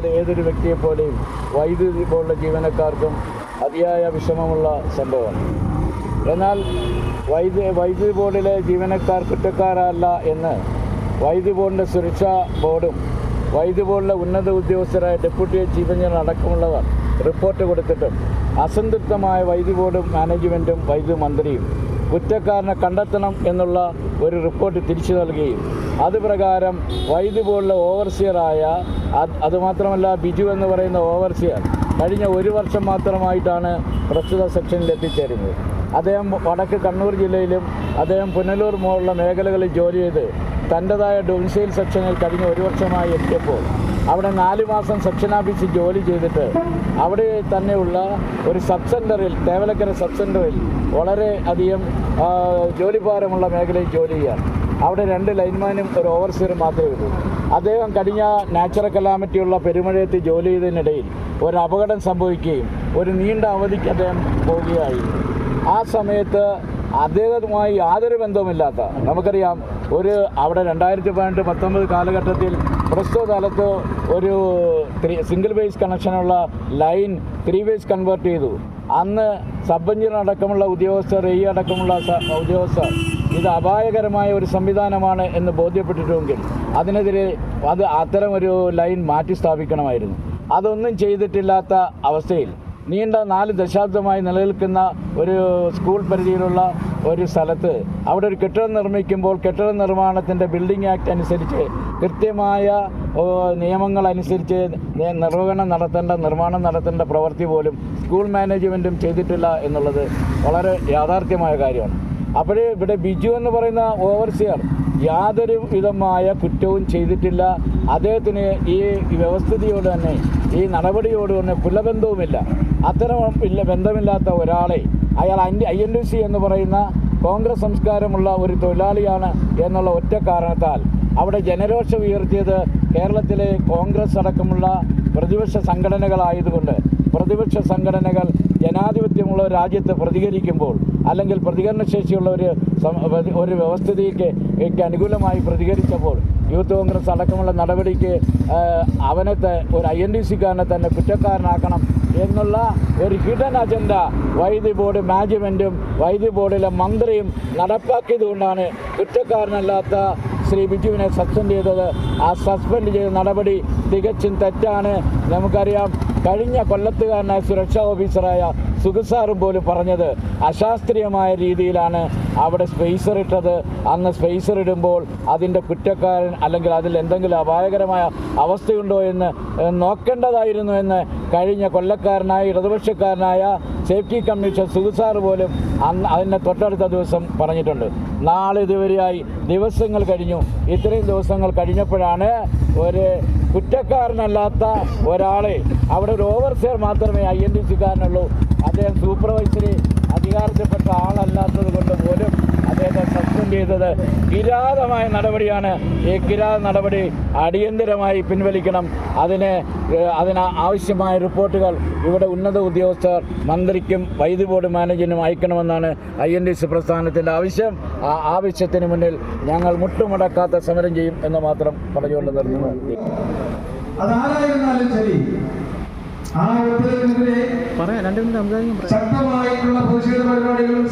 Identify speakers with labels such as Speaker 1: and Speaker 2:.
Speaker 1: ഏതൊരു വ്യക്തിയെപ്പോലെയും വൈദ്യുതി പോലുള്ള ജീവനക്കാർക്കും അതിയായ വിഷമമുള്ള സംഭവമാണ്. എന്നാൽ വൈദ്യു വൈദ്യുതി ബോർഡിലെ ജീവനക്കാർ കുറ്റക്കാരല്ല എന്ന് വൈദ്യുതി ബോർഡിന്റെ സുരക്ഷാ ബോർഡും വൈദ്യുതി ബോർഡിലെ ഉന്നത ഉദ്യോഗസ്ഥരായ ഡെപ്യൂട്ടി ചീഫ് എഞ്ചിനീയർ അടക്കമുള്ളവർ റിപ്പോർട്ട് കൊടുത്തിട്ടും അസംതൃപ്തമായ വൈദ്യുതി ബോർഡും മാനേജ്മെന്റും വൈദ്യുതി മന്ത്രിയും കുറ്റക്കാരനെ കണ്ടെത്തണം എന്നുള്ള ഒരു റിപ്പോർട്ട് തിരിച്ചു നൽകുകയും അത് പ്രകാരം വൈദ്യു ബോർഡിലെ ഓവർസിയറായ അതുമാത്രമല്ല ബിജു എന്ന് പറയുന്ന ഓവർസിയർ കഴിഞ്ഞ ഒരു വർഷം മാത്രമായിട്ടാണ് പ്രസ്തുത സെക്ഷനിൽ എത്തിച്ചേരുന്നത്. അദ്ദേഹം വടക്ക് കണ്ണൂർ ജില്ലയിലും അദ്ദേഹം പുനലൂർ മുതലുള്ള മേഖലകളിൽ ജോലി ചെയ്ത് തന്റെതായ ഡൊമിസൈൽ സെക്ഷനിൽ കഴിഞ്ഞ ഒരു വർഷമായി എത്തിയപ്പോൾ അവിടെ നാല് മാസം സെക്ഷൻ ഓഫീസിൽ ജോലി ചെയ്തിട്ട് അവിടെ തന്നെയുള്ള ഒരു സബ് സെന്ററിൽ തേവലക്കര സബ് സെന്ററിൽ വളരെ അധികം ജോലിഭാരമുള്ള മേഖലയിൽ ജോലി ചെയ്യാണ് അവിടെ രണ്ട് ലൈൻമാനും ഒരു ഓവർസീറും മാത്രമേ ഉള്ളൂ. അദ്ദേഹം കഴിഞ്ഞ നാച്ചുറൽ കലാമിറ്റിയുള്ള പെരുമഴയത്ത് ജോലി ചെയ്തതിനിടയിൽ ഒരു അപകടം സംഭവിക്കുകയും ഒരു നീണ്ട അവധിക്ക് അദ്ദേഹം പോവുകയായിരുന്നു. ആ സമയത്ത് അദ്ദേഹവുമായി യാതൊരു ബന്ധവുമില്ലാത്ത നമുക്കറിയാം ഒരു അവിടെ രണ്ടായിരത്തി പതിനെട്ട് പത്തൊമ്പത് കാലഘട്ടത്തിൽ പ്രസ്തുത കാലത്ത് ഒരു സിംഗിൾ വേസ് കണക്ഷനുള്ള ലൈൻ ത്രീ വേസ് കൺവേർട്ട് ചെയ്തു. അന്ന് സബ് എഞ്ചിനീയർ അടക്കമുള്ള ഉദ്യോഗസ്ഥർ ഈ അടക്കമുള്ള ഉദ്യോഗസ്ഥർ ഇത് അപായകരമായ ഒരു സംവിധാനമാണ് എന്ന് ബോധ്യപ്പെട്ടിട്ടുമെങ്കിൽ അതിനെതിരെ അത് അത്തരം ഒരു ലൈൻ മാറ്റി സ്ഥാപിക്കണമായിരുന്നു അതൊന്നും ചെയ്തിട്ടില്ലാത്ത അവസ്ഥയിൽ നീണ്ട നാല് ദശാബ്ദമായി നിലനിൽക്കുന്ന ഒരു സ്കൂൾ പരിധിയിലുള്ള ഒരു സ്ഥലത്ത് അവിടെ ഒരു കെട്ടിടം നിർമ്മിക്കുമ്പോൾ കെട്ടിട നിർമ്മാണത്തിന്റെ ബിൽഡിംഗ് ആക്ട് അനുസരിച്ച് കൃത്യമായ ഓ, നിയമങ്ങൾ അനുസരിച്ച് നി- നിർവഹണം നടത്തേണ്ട നിർമ്മാണം നടത്തേണ്ട പ്രവൃത്തി പോലും സ്കൂൾ മാനേജ്മെന്റും ചെയ്തിട്ടില്ല എന്നുള്ളത് വളരെ യാഥാർത്ഥ്യമായ കാര്യമാണ്. അപ്പോഴേ ഇവിടെ ബിജു എന്ന് പറയുന്ന ഓവർസിയർ യാതൊരു വിധമായ കുറ്റവും ചെയ്തിട്ടില്ല. അദ്ദേഹത്തിന് ഈ വ്യവസ്ഥിതിയോട് തന്നെ ഈ നടപടിയോട് തന്നെ പുലബന്ധവുമില്ല അത്തരം ഇല്ല ബന്ധമില്ലാത്ത ഒരാളെ അയാൾ ഐ എൻ ഡി സി എന്ന് പറയുന്ന കോൺഗ്രസ് സംസ്കാരമുള്ള ഒരു തൊഴിലാളിയാണ് എന്നുള്ള ഒറ്റ കാരണത്താൽ അവിടെ ജനരോഷം ഉയർത്തിയത് കേരളത്തിലെ കോൺഗ്രസ് അടക്കമുള്ള പ്രതിപക്ഷ സംഘടനകളായതുകൊണ്ട്. പ്രതിപക്ഷ സംഘടനകൾ ജനാധിപത്യമുള്ള രാജ്യത്ത് പ്രതികരിക്കുമ്പോൾ അല്ലെങ്കിൽ പ്രതികരണശേഷിയുള്ള ഒരു ഒരു വ്യവസ്ഥിതിക്ക് ക്ക് അനുകൂലമായി പ്രതികരിച്ചപ്പോൾ യൂത്ത് കോൺഗ്രസ് അടക്കമുള്ള നടപടിക്ക് അവനത്തെ ഒരു ഐ എൻ ഡി സിക്കാരനെ തന്നെ കുറ്റക്കാരനാക്കണം എന്നുള്ള ഒരു ഹിഡൻ അജണ്ട വൈദ്യുതി ബോർഡ് മാനേജ്മെന്റും വൈദ്യുതി ബോർഡിലെ മന്ത്രിയും നടപ്പാക്കിയതുകൊണ്ടാണ് കുറ്റക്കാരനല്ലാത്ത ശ്രീ ബിജുവിനെ സസ്പെൻഡ് ചെയ്തത്. ആ സസ്പെൻഡ് ചെയ്ത നടപടി തികച്ചും തെറ്റാണ്. നമുക്കറിയാം കഴിഞ്ഞ കൊല്ലത്തുകാരനായ സുരക്ഷാ ഓഫീസറായ സുഖസാറും പോലും പറഞ്ഞത് അശാസ്ത്രീയമായ രീതിയിലാണ് അവിടെ സ്പേസർ ഇട്ടത്. അന്ന് സ്പേസർ ഇടുമ്പോൾ അതിന്റെ കുറ്റക്കാരൻ അല്ലെങ്കിൽ അതിൽ എന്തെങ്കിലും അപായകരമായ അവസ്ഥയുണ്ടോ എന്ന് നോക്കേണ്ടതായിരുന്നു എന്ന് കഴിഞ്ഞ കൊല്ലക്കാരനായ ഇടതുപക്ഷക്കാരനായ സേഫ്റ്റി കമ്മീഷൻ സുഖസാർ പോലും അന്ന് അതിന്റെ തൊട്ടടുത്ത ദിവസം പറഞ്ഞിട്ടുണ്ട്. നാളെ ഇതുവരെയായി ദിവസങ്ങൾ കഴിഞ്ഞു. ഇത്രയും ദിവസങ്ങൾ കഴിഞ്ഞപ്പോഴാണ് ഒരു കുറ്റക്കാരനല്ലാത്ത ഒരാളെ അവിടെ ഒരു ഓവർസിയർ മാത്രമേ ഐ എൻ ഡി സിക്കാരനുള്ളൂ. അദ്ദേഹം സൂപ്പർവൈസറി അധികാരത്തിൽപ്പെട്ട ആളല്ലാത്തത് കൊണ്ട് പോലും അദ്ദേഹത്തെ ചെയ്തത്. കിരാതമായ നടപടിയാണ് ഈ കിരാത നടപടി അടിയന്തരമായി പിൻവലിക്കണം. അതിന് അതിന് ആവശ്യമായ റിപ്പോർട്ടുകൾ ഇവിടെ ഉന്നത ഉദ്യോഗസ്ഥർ മന്ത്രിക്കും വൈദ്യുതി ബോർഡ് മാനേജറിനും അയക്കണമെന്നാണ് ഐ എൻ ഡി സി പ്രസ്ഥാനത്തിന്റെ ആവശ്യം. ആ ആവശ്യത്തിന് മുന്നിൽ ഞങ്ങൾ മുട്ടുമുടക്കാത്ത സമരം ചെയ്യും എന്ന് മാത്രം പറഞ്ഞുകൊണ്ട് നിർത്തുന്നു.
Speaker 2: അതാരായിരുന്നാലും ശരി. ആ ശക്തമായിട്ടുള്ള പ്രതിഷേധ പരിപാടികളും